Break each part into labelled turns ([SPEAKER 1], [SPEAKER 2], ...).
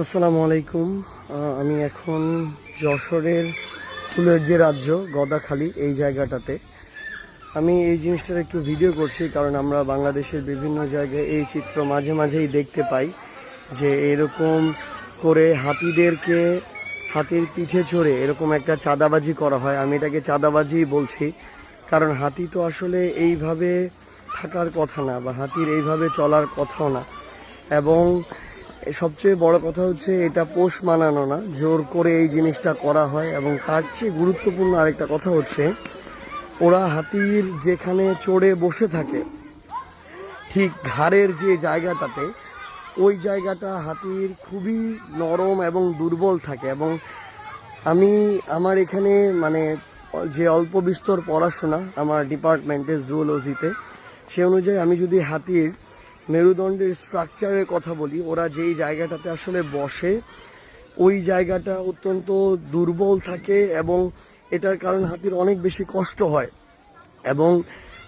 [SPEAKER 1] আসসালামু আলাইকুম। আমি এখন যশোরের ফুলের যে রাজ্য, গদাখালি, এই জায়গাটাতে। আমি এই জিনিসটার একটু ভিডিও করছি, কারণ আমরা বাংলাদেশের বিভিন্ন জায়গায় এই চিত্র মাঝে মাঝেই দেখতে পাই যে এরকম করে হাতিদেরকে হাতির পিঠে চড়ে এরকম একটা চাঁদাবাজি করা হয়। আমি এটাকে চাঁদাবাজি বলছি, কারণ হাতি তো আসলে এইভাবে থাকার কথা না, বা হাতির এইভাবে চলার কথাও না। এবং সবচেয়ে বড় কথা হচ্ছে এটা পোষ মানানো না, জোর করে এই জিনিসটা করা হয় এবং তার চেয়ে গুরুত্বপূর্ণ আরেকটা কথা হচ্ছে, ওরা হাতির যেখানে চড়ে বসে থাকে, ঠিক ঘাড়ের যে জায়গাটাতে, ওই জায়গাটা হাতির খুবই নরম এবং দুর্বল থাকে এবং আমি আমার এখানে মানে যে অল্প বিস্তর পড়াশোনা আমার ডিপার্টমেন্টে জুওলজিতে সে অনুযায়ী আমি যদি হাতির মেরুদণ্ডের স্ট্রাকচারের কথা বলি, ওরা যেই জায়গাটাতে আসলে বসে, ওই জায়গাটা অত্যন্ত দুর্বল থাকে এবং এটার কারণে হাতির অনেক বেশি কষ্ট হয়। এবং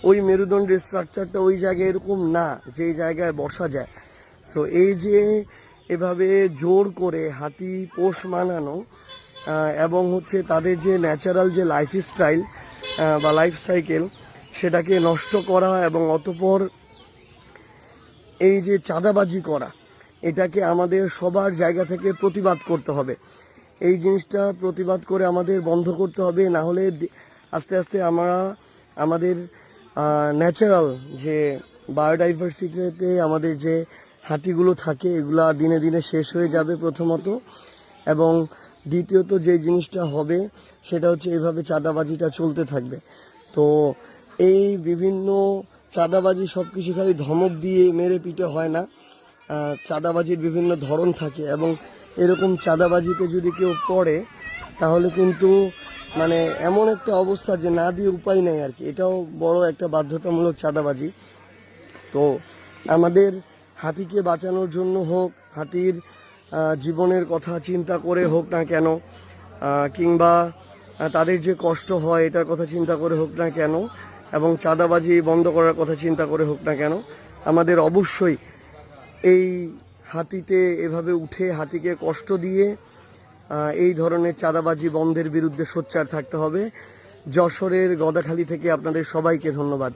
[SPEAKER 1] ওই মেরুদণ্ডের স্ট্রাকচারটা ওই জায়গায় এরকম না যে জায়গায় বসা যায়। সো এই যে এভাবে জোর করে হাতি পোষ মানানো এবং হচ্ছে তাদের যে ন্যাচারাল যে লাইফ স্টাইল বা লাইফ সাইকেল সেটাকে নষ্ট করা এবং অতপর এই যে চাঁদাবাজি করা, এটাকে আমাদের সবার জায়গা থেকে প্রতিবাদ করতে হবে। এই জিনিসটা প্রতিবাদ করে আমাদের বন্ধ করতে হবে, না হলে আস্তে আস্তে আমরা, আমাদের ন্যাচারাল যে বায়োডাইভার্সিটিতে আমাদের যে হাতিগুলো থাকে, এগুলা দিনে দিনে শেষ হয়ে যাবে প্রথমত। এবং দ্বিতীয়ত যে জিনিসটা হবে, সেটা হচ্ছে এইভাবে চাঁদাবাজিটা চলতে থাকবে। তো এই বিভিন্ন চাঁদাবাজি সব কিছু খালি ধমক দিয়ে মেরে পিটে হয় না। চাঁদাবাজির বিভিন্ন ধরন থাকে এবং এরকম চাঁদাবাজিতে যদি কেউ পড়ে, তাহলে কিন্তু মানে এমন একটা অবস্থা যে না দিয়ে উপায় নেই আর কি। এটাও বড় একটা বাধ্যতামূলক চাঁদাবাজি। তো আমাদের হাতিকে বাঁচানোর জন্য হোক, হাতির জীবনের কথা চিন্তা করে হোক না কেন কিংবা তাদের যে কষ্ট হয়, এটার কথা চিন্তা করে হোক না কেন এবং চাঁদাবাজি বন্ধ করার কথা চিন্তা করে হোক না কেন, আমাদের অবশ্যই এই হাতিতে এভাবে উঠে হাতিকে কষ্ট দিয়ে এই ধরনের চাঁদাবাজি বন্ধের বিরুদ্ধে সোচ্চার থাকতে হবে। যশোরের গদাখালি থেকে আপনাদের সবাইকে ধন্যবাদ।